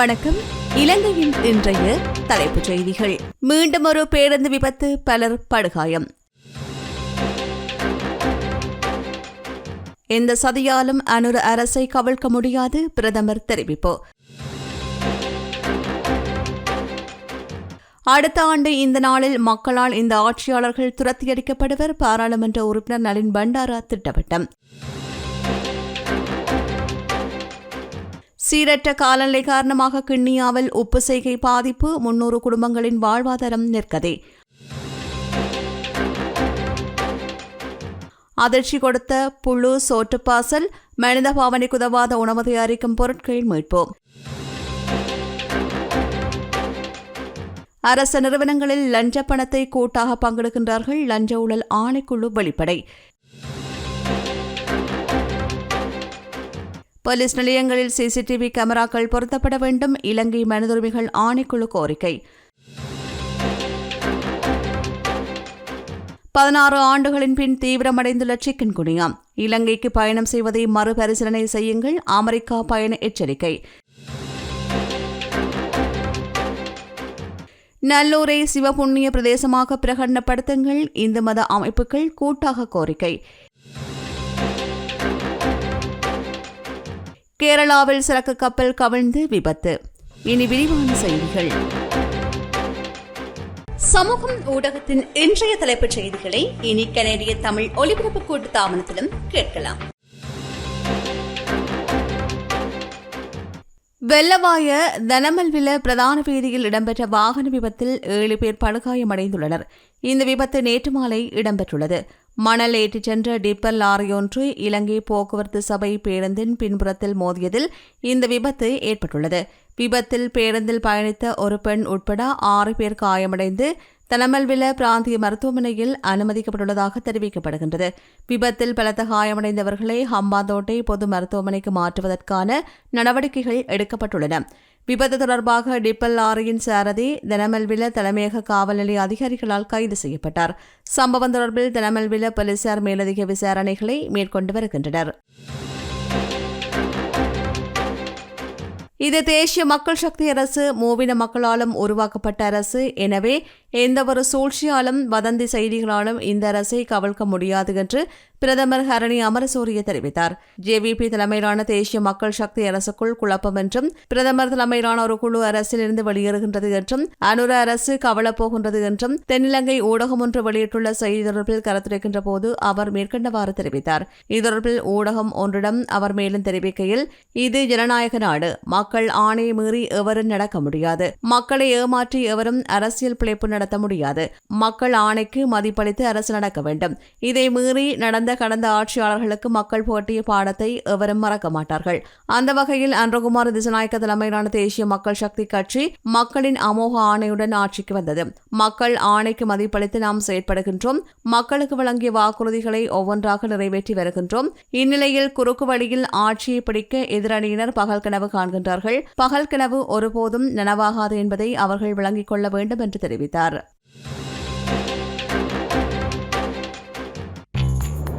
வணக்கம். இலங்கையின் இன்றைய தலைப்புச் செய்திகள். மீண்டும் ஒரு பேருந்து விபத்து பலர் படுகாயம். எந்த சதியாலும் அனுர அரசை கவிழ்க்க முடியாது பிரதமர் தெரிவிப்பு. அடுத்த ஆண்டு இந்த நாளில் மக்களால் இந்த ஆட்சியாளர்கள் துரத்தியடிக்கப்படுவர் பாராளுமன்ற உறுப்பினர் நளின் பண்டாரா திட்டவட்டம். சீரற்ற காலநிலை காரணமாக கிண்ணியாவில் உப்பு செய்கை பாதிப்பு முன்னூறு குடும்பங்களின் வாழ்வாதாரம் நிற்கதே. அதிர்ச்சி கொடுத்த புழு சோற்றுப்பாசல் மனித பாவனைக்கு உதவாத உணவு தயாரிக்கும் பொருட்கள் மீட்பு. அரசு நிறுவனங்களில் லஞ்ச பணத்தை கூட்டாக பங்கெடுக்கின்றார்கள் லஞ்ச ஊழல் ஆணைக்குழு வெளிப்படை. போலீஸ் நிலையங்களில் சிசிடிவி கேமராக்கள் பொருத்தப்பட வேண்டும். இலங்கை மனிதுரிமைகள் ஆணைக்குழு கோரிக்கை. பதினாறு ஆண்டுகளின் பின் தீவிரமடைந்துள்ள சிக்கன் குனியா. இலங்கைக்கு பயணம் செய்வதை மறுபரிசீலனை செய்யுங்கள். அமெரிக்கா பயண எச்சரிக்கை. நல்லூரை சிவபுண்ணிய பிரதேசமாக பிரகடனப்படுத்துங்கள். இந்து மத அமைப்புகள் கூட்டாக கோரிக்கை. கேரளாவில் சரக்கு கப்பல் கவிழ்ந்து விபத்து. இனி விரிவான செய்திகள். சமூகம் ஊடகத்தின் இன்றைய தலைப்புச் செய்திகளை இனி கனேடிய தமிழ் ஒலிபரப்பு கூட்டு தாமனத்திலும் கேட்கலாம். வெள்ளவாய தனமல்வில பிரதான வீதியில் இடம்பெற்ற வாகன விபத்தில் ஏழு பேர் படுகாயமடைந்துள்ளனர். இந்த விபத்து நேற்று மாலை இடம்பெற்றுள்ளது. மணல் ஏற்றிச் சென்ற டிப்பர் லாரியொன்று இலங்கை போக்குவரத்து சபை பேருந்தின் பின்புறத்தில் மோதியதில் இந்த விபத்து ஏற்பட்டுள்ளது. விபத்தில் பேருந்தில் பயணித்த ஒரு பெண் உட்பட ஆறு பேர் காயமடைந்து தனமல்வில பிராந்திய மருத்துவமனையில் அனுமதிக்கப்பட்டுள்ளதாக தெரிவிக்கப்படுகின்றது. விபத்தில் பலத்த காயமடைந்தவர்களை ஹம்பாந்தோட்டை பொது மருத்துவமனைக்கு மாற்றுவதற்கான நடவடிக்கைகள் எடுக்கப்பட்டுள்ளன. விபத்து தொடர்பாக டிப்பல் லாரியின் சாரதி தினமல்வில தலைமையக காவல் நிலைய அதிகாரிகளால் கைது செய்யப்பட்டார். சம்பவம் தொடர்பில் தினமல்வில போலீசார் மேலதிக விசாரணைகளை மேற்கொண்டு வருகின்றனர். இது தேசிய மக்கள் சக்தி அரசு மூவின மக்களாலும் உருவாக்கப்பட்ட அரசு. எனவே எந்தவொரு சூழ்ச்சியாலும் வதந்தி செய்திகளாலும் இந்த அரசை கவிழ்க்க முடியாது என்று பிரதமர் ஹரணி அமரசூரிய தெரிவித்தார். ஜேவிபி தலைமையிலான தேசிய மக்கள் சக்தி அரசுக்குள் குழப்பம் என்றும் பிரதமர் தலைமையிலான ஒரு குழு அரசில் இருந்து வெளியேறுகின்றது என்றும் அனுர அரசு கவலப்போகின்றது என்றும் தென்னிலங்கை ஊடகம் ஒன்று வெளியிட்டுள்ள செய்தி தொடர்பில் கருத்துரைக்கின்ற போது அவர் மேற்கண்டவாறு தெரிவித்தார். இது தொடர்பில் ஊடகம் ஒன்றிடம் அவர் மேலும் தெரிவிக்கையில் இது ஜனநாயக நாடு. மக்கள் ஆணையை மீறி எவரும் நடக்க முடியாது. மக்களை ஏமாற்றி எவரும் அரசியல் பிழைப்பு நடத்த முடியாது. மக்கள் ஆணைக்கு மதிப்பளித்து அரசு நடக்க வேண்டும். இதை மீறி நடந்த கடந்த ஆட்சியாளர்களுக்கு மக்கள் போட்டிய பாடத்தை எவரும் மறக்க மாட்டார்கள். அந்த வகையில் அன்றகுமார் திசநாயக்க தலைமையிலான தேசிய மக்கள் சக்தி கட்சி மக்களின் அமோக ஆணையுடன் ஆட்சிக்கு வந்தது. மக்கள் ஆணைக்கு மதிப்பளித்து நாம் செயற்படுகின்றோம். மக்களுக்கு வழங்கிய வாக்குறுதிகளை ஒவ்வொன்றாக நிறைவேற்றி வருகின்றோம். இந்நிலையில் குறுக்கு வழியில் ஆட்சியை பிடிக்க எதிரணியினர் பகல் கனவு காண்கின்றார்கள். பகல் கனவு ஒருபோதும் நனவாகாது என்பதை அவர்கள் விளங்கிக் கொள்ள வேண்டும் என்று தெரிவித்தார்.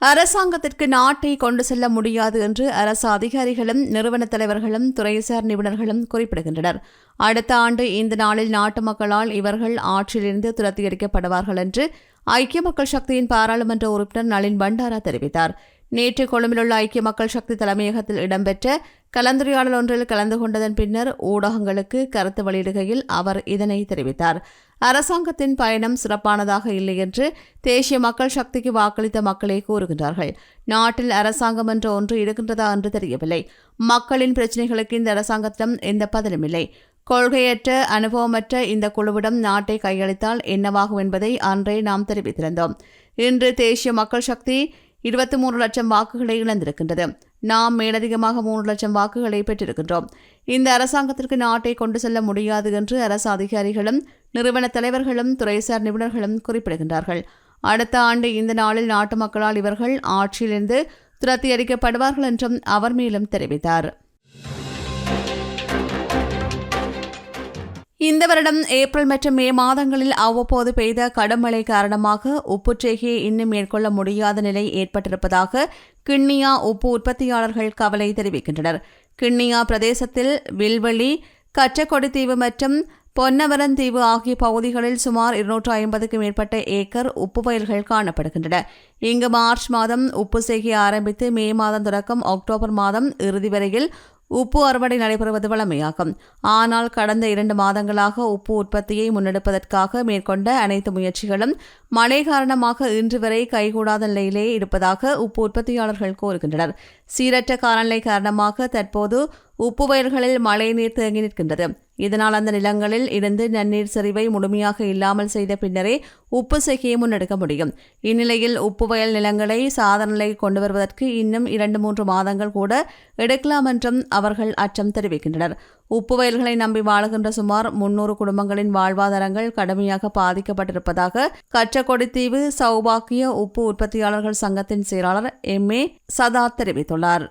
அரசாங்கத்திற்கு நாட்டை கொண்டு செல்ல முடியாது என்று அரசு அதிகாரிகளும் நிறுவன தலைவர்களும் துறைசார் நிபுணர்களும் குறிப்பிடுகின்றனர். அடுத்த ஆண்டு இந்த நாளில் நாட்டு மக்களால் இவர்கள் ஆட்சியிலிருந்து துரத்தியடிக்கப்படுவார்கள் என்று ஐக்கிய மக்கள் சக்தியின் பாராளுமன்ற உறுப்பினர் நளின் பண்டாரா தெரிவித்தார். நேற்று கொழும்பிலுள்ள ஐக்கிய மக்கள் சக்தி தலைமையகத்தில் இடம்பெற்ற கலந்துரையாடல் ஒன்றில் கலந்து கொண்டதன் பின்னர் ஊடகங்களுக்கு கருத்து வெளியிடுகையில் அவர் இதனை தெரிவித்தார். அரசாங்கத்தின் பயணம் சிறப்பானதாக இல்லை என்று தேசிய மக்கள் சக்திக்கு வாக்களித்த மக்களே கூறுகின்றார்கள். நாட்டில் அரசாங்கம் என்ற ஒன்று இருக்கின்றதா என்று தெரியவில்லை. மக்களின் பிரச்சினைகளுக்கு இந்த அரசாங்கத்திடம் எந்த பதிலும் இல்லை. கொள்கையற்ற அனுபவமற்ற இந்த குழுவிடம் நாட்டை கையளித்தால் என்னவாகும் என்பதை அன்றே நாம் தெரிவித்திருந்தோம். இன்று தேசிய மக்கள் சக்தி இருபத்தி மூன்று லட்சம் வாக்குகளை இழந்திருக்கின்றது. நாம் மேலதிகமாக மூன்று லட்சம் வாக்குகளை பெற்றிருக்கின்றோம். இந்த அரசாங்கத்திற்கு நாட்டை கொண்டு செல்ல முடியாது என்று அரசு அதிகாரிகளும் நிறுவன தலைவர்களும் துறைசார் நிபுணர்களும் குறிப்பிடுகின்றார்கள். அடுத்த ஆண்டு இந்த நாளில் நாட்டு மக்களால் இவர்கள் ஆட்சியிலிருந்து துரத்தி அடிக்கப்படுவார்கள் என்றும் அவர் மேலும் தெரிவித்தார். இந்த வருடம் ஏப்ரல் மற்றும் மே மாதங்களில் அவ்வப்போது பெய்த கடும் மழை காரணமாக உப்புச்செய்கையை இன்னும் மேற்கொள்ள முடியாத நிலை ஏற்பட்டிருப்பதாக கிண்ணியா உப்பு உற்பத்தியாளர்கள் கவலை தெரிவிக்கின்றனர். கிண்ணியா பிரதேசத்தில் வில்வெளி கச்சக்கொடித்தீவு மற்றும் பொன்னவரந்தீவு ஆகிய பகுதிகளில் சுமார் இருநூற்று ஐம்பதுக்கும் மேற்பட்ட ஏக்கர் உப்பு வயல்கள் காணப்படுகின்றன. இங்கு மார்ச் மாதம் உப்பு செய்கை ஆரம்பித்து மே மாதம் தொடக்கம் அக்டோபர் மாதம் இறுதி வரையில் உப்பு அறுவடை நடைபெறுவது வழமையாகும். ஆனால் கடந்த இரண்டு மாதங்களாக உப்பு உற்பத்தியை முன்னெடுப்பதற்காக மேற்கொண்ட அனைத்து முயற்சிகளும் மழை காரணமாக இன்று வரை கைகூடாத நிலையிலேயே இருப்பதாக உப்பு உற்பத்தியாளர்கள் கூறுகின்றனர். சீரற்ற காலநிலை காரணமாக தற்போது உப்பு வயல்களில் மழைநீர் தேங்கி நிற்கின்றது. இதனால் அந்த நிலங்களில் இருந்து நன்னீர் சரிவை முழுமையாக இல்லாமல் செய்த பின்னரே உப்பு செய்கையை முன்னெடுக்க முடியும். இந்நிலையில் உப்பு வயல் நிலங்களை சாதன நிலைக்கு கொண்டு வருவதற்கு இன்னும் இரண்டு மூன்று மாதங்கள் கூட எடுக்கலாம் என்றும் அவர்கள் அச்சம் தெரிவிக்கின்றனர். உப்பு வயல்களை நம்பி வாழுகின்ற சுமார் முன்னூறு குடும்பங்களின் வாழ்வாதாரங்கள் கடுமையாக பாதிக்கப்பட்டிருப்பதாக கச்சக்கொடித்தீவு சௌபாக்கிய உப்பு உற்பத்தியாளர்கள் சங்கத்தின் செயலாளர் எம். ஏ. சதா தெரிவித்துள்ளார்.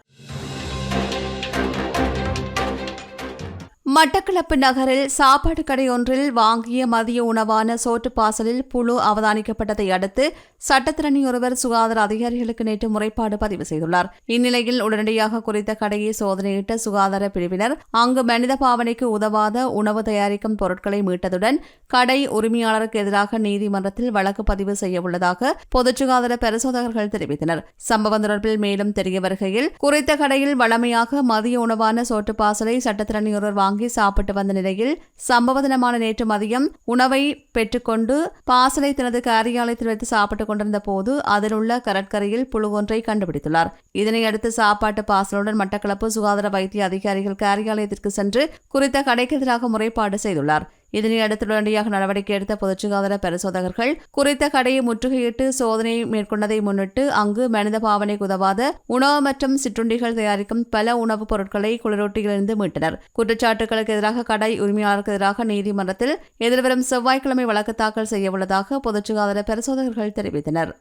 மட்டக்களப்பு நகரில் சாப்பாடு கடை ஒன்றில் வாங்கிய மதிய உணவான சோற்று பாசலில் புழு அவதானிக்கப்பட்டதை அடுத்து சட்டத்திரணி ஒருவர் சுகாதார அதிகாரிகளுக்கு நேற்று முறைப்பாடு பதிவு செய்துள்ளார். இந்நிலையில் உடனடியாக குறித்த கடையை சோதனையிட்ட சுகாதார பிரிவினர் அங்கு மனித பாவனைக்கு உதவாத உணவு தயாரிக்கும் பொருட்களை மீட்டதுடன் கடை உரிமையாளருக்கு எதிராக நீதிமன்றத்தில் வழக்கு பதிவு செய்யவுள்ளதாக பொது சுகாதார பரிசோதகர்கள் தெரிவித்தனர். சம்பவம் தொடர்பில் மேலும் தெரிய வருகையில் குறித்த கடையில் வழமையாக மதிய உணவான சோற்று பாசலை சட்டத்திரணி ஒருவர் வாங்கி சாப்பிட்டு வந்த நிலையில் சம்பவ தினமான நேற்று மதியம் உணவை பெற்றுக்கொண்டு பாசலை தனது காரியாலயத்தில் வைத்து சாப்பிட்டுக் கொண்டிருந்த போது அதில் உள்ள கடற்கரையில் புழு ஒன்றை கண்டுபிடித்துள்ளார். இதனையடுத்து சாப்பாட்டு பாசலுடன் மட்டக்களப்பு சுகாதார வைத்திய அதிகாரிகள் காரியாலயத்திற்கு சென்று குறித்த கடைக்கு எதிராக முறைப்பாடு செய்துள்ளார். இதனை அடுத்து உடனடியாக நடவடிக்கை எடுத்த பொதுச் சுகாதார பரிசோதகர்கள் குறித்த கடையை முற்றுகையிட்டு சோதனை மேற்கொண்டதை முன்னிட்டு அங்கு மனித பாவனைக்கு உதவாத உணவு மற்றும் சிற்றுண்டிகள் தயாரிக்கும் பல உணவுப் பொருட்களை குளிரொட்டியிலிருந்து மீட்டனர். குற்றச்சாட்டுகளுக்கு எதிராக கடை உரிமையாளருக்கு எதிராக நீதிமன்றத்தில் எதிர்வரும் செவ்வாய்க்கிழமை வழக்கு தாக்கல் செய்யவுள்ளதாக பொதுச் சுகாதார பரிசோதகர்கள் தெரிவித்தனர்.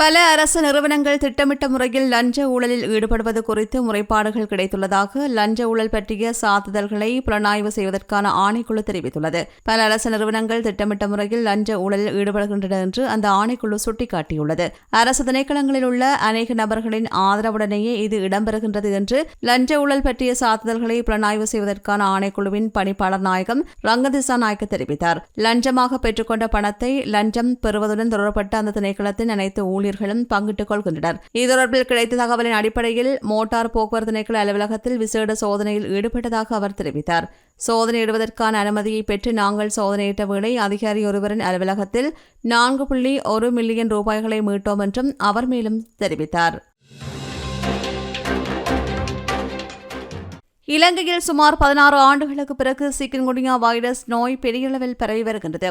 பல அரசு நிறுவனங்கள் திட்டமிட்ட முறையில் லஞ்ச ஊழலில் ஈடுபடுவது குறித்து முறைப்பாடுகள் கிடைத்துள்ளதாக லஞ்ச ஊழல் பற்றிய சாத்துதல்களை புலனாய்வு செய்வதற்கான ஆணைக்குழு தெரிவித்துள்ளது. பல அரசு நிறுவனங்கள் திட்டமிட்ட முறையில் லஞ்ச ஊழலில் ஈடுபடுகின்றன என்று அந்த ஆணைக்குழு சுட்டிக்காட்டியுள்ளது. அரசு திணைக்களங்களில் உள்ள அநேக நபர்களின் ஆதரவுடனேயே இது இடம்பெறுகின்றது என்று லஞ்ச ஊழல் பற்றிய சாத்துதல்களை புலனாய்வு செய்வதற்கான ஆணைக்குழுவின் பணிப்பாளர் நாயகம் ரங்கதிசா நாயக்க தெரிவித்தார். லஞ்சமாக பெற்றுக்கொண்ட பணத்தை லஞ்சம் பெறுவதுடன் தொடரப்பட்ட அந்த திணைக்களத்தின் அனைத்து வீரர்களும் பங்கிட்டுக் கொள்கின்றனர். இது கிடைத்த தகவலின் அடிப்படையில் மோட்டார் போக்குவரத்து திணைக்கள அலுவலகத்தில் விசேட சோதனையில் ஈடுபட்டதாக அவர் தெரிவித்தார். சோதனையிடுவதற்கான அனுமதியை பெற்று நாங்கள் சோதனையிட்ட வேளை அதிகாரி ஒருவரின் அலுவலகத்தில் நான்கு புள்ளி ஒரு மில்லியன் ரூபாய்களை மீட்டோம் என்றும் அவர் மேலும் தெரிவித்தார். இலங்கையில் சுமார் பதினாறு ஆண்டுகளுக்கு பிறகு சிக்கன்குனியா வைரஸ் நோய் பெரியளவில் பரவி வருகின்றது.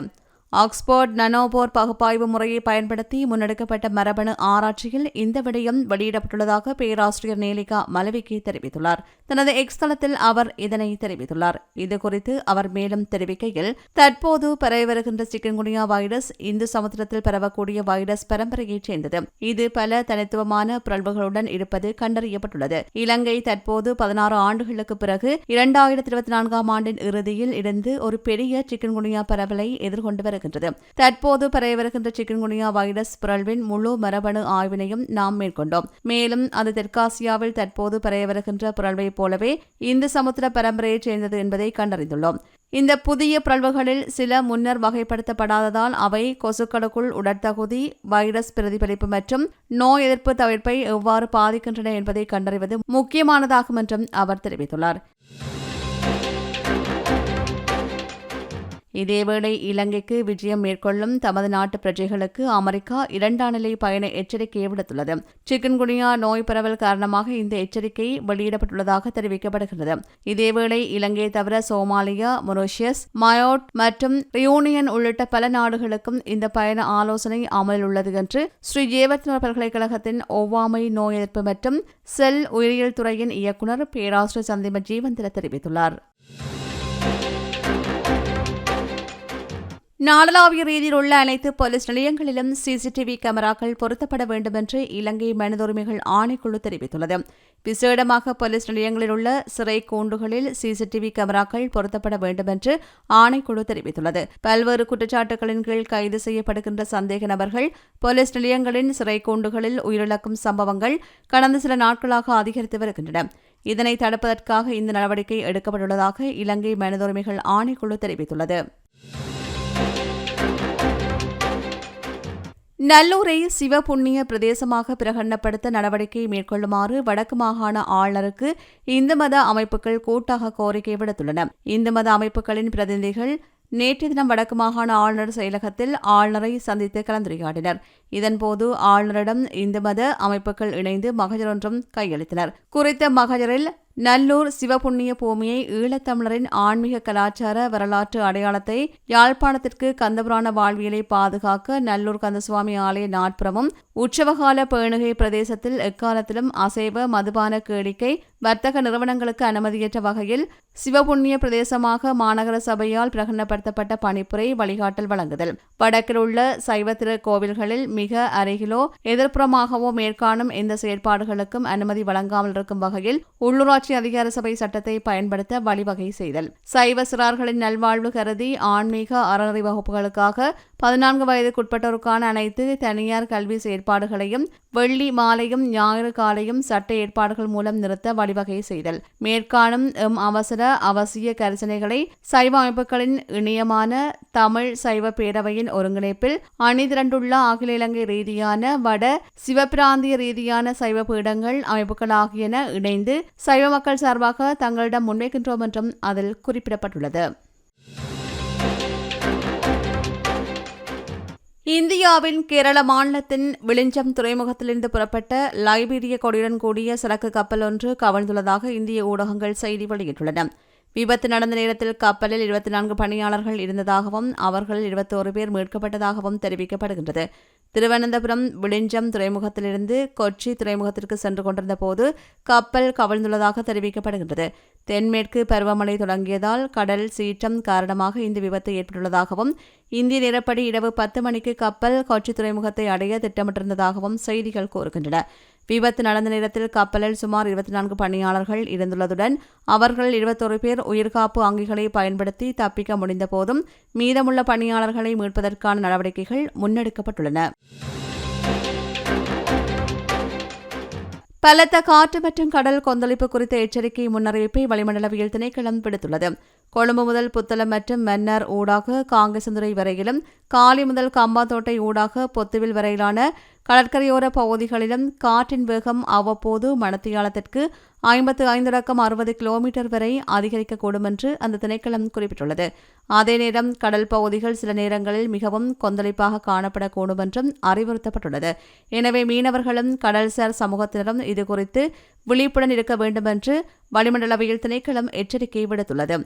ஆக்ஸ்போர்ட் நனோபோர் பகுப்பாய்வு முறையை பயன்படுத்தி முன்னெடுக்கப்பட்ட மரபணு ஆராய்ச்சியில் இந்த விடயம் வெளியிடப்பட்டுள்ளதாக பேராசிரியர் நேலிகா மலவிக்கி தெரிவித்துள்ளார். தனது எக்ஸ் தளத்தில் அவர் இதனை தெரிவித்துள்ளார். இதுகுறித்து அவர் மேலும் தெரிவிக்கையில் தற்போது பரவி சிக்கன்குனியா வைரஸ் இந்து சமுத்திரத்தில் பரவக்கூடிய வைரஸ் பரம்பரையைச் சேர்ந்தது. இது பல தனித்துவமான பிறழ்வுகளுடன் இருப்பது கண்டறியப்பட்டுள்ளது. இலங்கை தற்போது பதினாறு ஆண்டுகளுக்கு பிறகு இரண்டாயிரத்தி இருபத்தி நான்காம் ஆண்டின் இறுதியில் இருந்து ஒரு பெரிய சிக்கன்குனியா பரவலை எதிர்கொண்டு வருகிறது. வருகின்றது. தற்போது பரவி வருகின்ற சிக்கன்குனியா வைரஸ் பிறழ்வின் முழு மரபணு ஆய்வினையும் நாம் மேற்கொண்டோம். மேலும் அது தெற்காசியாவில் தற்போது பரவி வருகின்ற பிறழ்வைப் போலவே இந்து சமுத்திர பரம்பரையைச் சேர்ந்தது என்பதை கண்டறிந்துள்ளோம். இந்த புதிய பிறழ்வுகளில் சில முன்னர் வகைப்படுத்தப்படாததால் அவை கொசுக்களுக்குள் உடற்தகுதி வைரஸ் பிரதிபலிப்பு மற்றும் நோய் எதிர்ப்பு தவிர்ப்பை எவ்வாறு பாதிக்கின்றன என்பதை கண்டறிவது முக்கியமானதாகும் என்றும் அவர் தெரிவித்துள்ளார். இதேவேளை இலங்கைக்கு விஜயம் மேற்கொள்ளும் தமது நாட்டு பிரஜைகளுக்கு அமெரிக்கா இரண்டாம் நிலை பயண எச்சரிக்கையை விடுத்துள்ளது. சிக்கன்குனியா நோய் பரவல் காரணமாக இந்த எச்சரிக்கை வெளியிடப்பட்டுள்ளதாக தெரிவிக்கப்படுகிறது. இதேவேளை இலங்கை தவிர சோமாலியா மொரீஷியஸ் மயோட் மற்றும் ரியூனியன் உள்ளிட்ட பல நாடுகளுக்கும் இந்த பயண ஆலோசனை அமலில் உள்ளது என்று ஸ்ரீ ஜேவர்த்தன பல்கலைக்கழகத்தின் ஒவ்வாமை நோய் எதிர்ப்பு மற்றும் செல் உயிரியல் துறையின் இயக்குநர் பேராசிரியர் சந்திம ஜீவந்திர தெரிவித்துள்ளார். நாடளாவிய ரீதியில் உள்ள அனைத்து போலீஸ் நிலையங்களிலும் சிசிடிவி கேமராக்கள் பொருத்தப்பட வேண்டும் என்று இலங்கை மனித உரிமைகள் ஆணைக்குழு தெரிவித்துள்ளது. விசேடமாக போலீஸ் நிலையங்களில் உள்ள சிறை கூண்டுகளில் சிசிடிவி கேமராக்கள் பொருத்தப்பட வேண்டும் என்று ஆணைக்குழு தெரிவித்துள்ளது. பல்வேறு குற்றச்சாட்டுகளின் கீழ் கைது செய்யப்படுகின்ற சந்தேக நபர்கள் போலீஸ் நிலையங்களின் சிறை கூண்டுகளில் உயிரிழக்கும் சம்பவங்கள் கடந்த சில நாட்களாக அதிகரித்து வருகின்றன. இதனை தடுப்பதற்காக இந்த நடவடிக்கை எடுக்கப்பட்டுள்ளதாக இலங்கை மனித உரிமைகள் ஆணைக்குழு தெரிவித்துள்ளது. நல்லூரை சிவபுண்ணிய பிரதேசமாக பிரகடனப்படுத்த நடவடிக்கை மேற்கொள்ளுமாறு வடக்கு மாகாண ஆளுநருக்கு இந்து மத அமைப்புகள் கூட்டாக கோரிக்கை விடுத்துள்ளன. இந்து மத அமைப்புகளின் பிரதிநிதிகள் நேற்று தினம் வடக்கு மாகாண ஆளுநர் செயலகத்தில் ஆளுநரை சந்தித்து கலந்துரையாடினர். இதன்போது ஆளுநரிடம் இந்து மத அமைப்புகள் இணைந்து மகஜர் ஒன்றும் கையளித்தனர். குறித்த மகஜரில் நல்லூர் சிவபுண்ணிய பூமியை ஈழத்தமிழரின் ஆன்மீக கலாச்சார வரலாற்று அடையாளத்தை யாழ்ப்பாணத்திற்கு கந்தபுராண வாழ்வியலை பாதுகாக்க நல்லூர் கந்தசுவாமி ஆலய நாட்புறமும் உற்சவகால பேணுகை பிரதேசத்தில் எக்காலத்திலும் அசைவ மதுபான கேளிக்கை வர்த்தக நிறுவனங்களுக்கு அனுமதியற்ற வகையில் சிவபுண்ணிய பிரதேசமாக மாநகர சபையால் பிரகடனப்படுத்தப்பட்ட பணிப்புரை வழிகாட்டல் வழங்குதல். வடக்கில் உள்ள சைவத்திர கோவில்களில் மிக அருகிலோ எதிர்ப்புறமாகவோ மேற்காணும் எந்த செயற்பாடுகளுக்கும் அனுமதி வழங்காமல் இருக்கும் வகையில் உள்ளூராட்சி அதிகார சபை சட்டத்தை பயன்படுத்த வழிவகை செய்தல். சைவ சிறார்களின் நல்வாழ்வு கருதி ஆன்மீக அறநெறி வகுப்புகளுக்காக பதினான்கு வயதுக்குட்பட்டோருக்கான அனைத்து தனியார் கல்வி செயற்பாடுகளையும் வெள்ளி மாலையும் ஞாயிறு காலையும் சட்ட ஏற்பாடுகள் மூலம் நிறுத்த வழிவகை செய்தல். மேற்காணும் எம் அவசர அவசிய கரிசனைகளை சைவ அமைப்புகளின் இணையமான தமிழ் சைவ பேரவையின் ஒருங்கிணைப்பில் அணிதிரண்டுள்ள அகில இலங்கை ரீதியான வட சிவபிராந்திய ரீதியான சைவ பீடங்கள் அமைப்புகள் ஆகியன இணைந்து சைவ மக்கள் சார்பாக தங்களிடம் முன்வைக்கின்றோம் என்றும் அதில் குறிப்பிடப்பட்டுள்ளது. இந்தியாவின் கேரள மாநிலத்தின் விளிஞ்சம் துறைமுகத்திலிருந்து புறப்பட்ட லைபீரிய கொடியுடன் கூடிய சரக்கு கப்பல் ஒன்று கவர்ந்துள்ளதாக இந்திய ஊடகங்கள் செய்தி வெளியிட்டுள்ளன. விபத்து நடந்த நேரத்தில் கப்பலில் இருபத்தி நான்கு பணியாளர்கள் இருந்ததாகவும் அவர்கள் இருபத்தோரு பேர் மீட்கப்பட்டதாகவும் தெரிவிக்கப்படுகின்றது. திருவனந்தபுரம் விளிஞ்சம் துறைமுகத்திலிருந்து கொச்சி துறைமுகத்திற்கு சென்று கொண்டிருந்த போது கப்பல் கவிழ்ந்துள்ளதாக தெரிவிக்கப்படுகின்றது. தென்மேற்கு பருவமழை தொடங்கியதால் கடல் சீற்றம் காரணமாக இந்த விபத்து ஏற்பட்டுள்ளதாகவும் இந்திய நேரப்படி இரவு பத்து மணிக்கு கப்பல் கொச்சி துறைமுகத்தை அடைய திட்டமிட்டிருந்ததாகவும் செய்திகள் கூறுகின்றன. விபத்து நடந்த நேரத்தில் கப்பலில் சுமார் இருபத்தி நான்கு பணியாளர்கள் இருந்துள்ளதுடன் அவர்கள் இருபத்தொரு பேர் உயிர்காப்பு அங்கிகளை பயன்படுத்தி தப்பிக்க முடிந்த போதும் மீதமுள்ள பணியாளர்களை மீட்பதற்கான நடவடிக்கைகள் முன்னெடுக்கப்பட்டுள்ளன. பலத்த காற்று மற்றும் கடல் கொந்தளிப்பு குறித்த எச்சரிக்கை முன்னறிவிப்பை வளிமண்டலவியல் திணைக்களம் விடுத்துள்ளது. கொழும்பு முதல் புத்தளம் மற்றும் மன்னர் ஊடாக காங்கேசந்துறை வரையிலும் காலி முதல் கம்பாத்தோட்டை ஊடாக பொத்துவில் வரையிலான கடற்கரையோர பகுதிகளிலும் காற்றின் வேகம் அவ்வப்போது மணத்தியாலத்திற்கு ஐம்பத்து ஐந்து அறுபது கிலோமீட்டர் வரை அதிகரிக்கக்கூடும் என்று அந்த திணைக்களம் குறிப்பிட்டுள்ளது. அதே நேரம் கடல் பகுதிகள் சில நேரங்களில் மிகவும் கொந்தளிப்பாக காணப்படக்கூடும் என்றும் அறிவுறுத்தப்பட்டுள்ளது. எனவே மீனவர்களும் கடல்சார் சமூகத்தினரும் இதுகுறித்து விழிப்புடன் இருக்க வேண்டும் என்று வளிமண்டலவியல் திணைக்களம் எச்சரிக்கை விடுத்துள்ளது.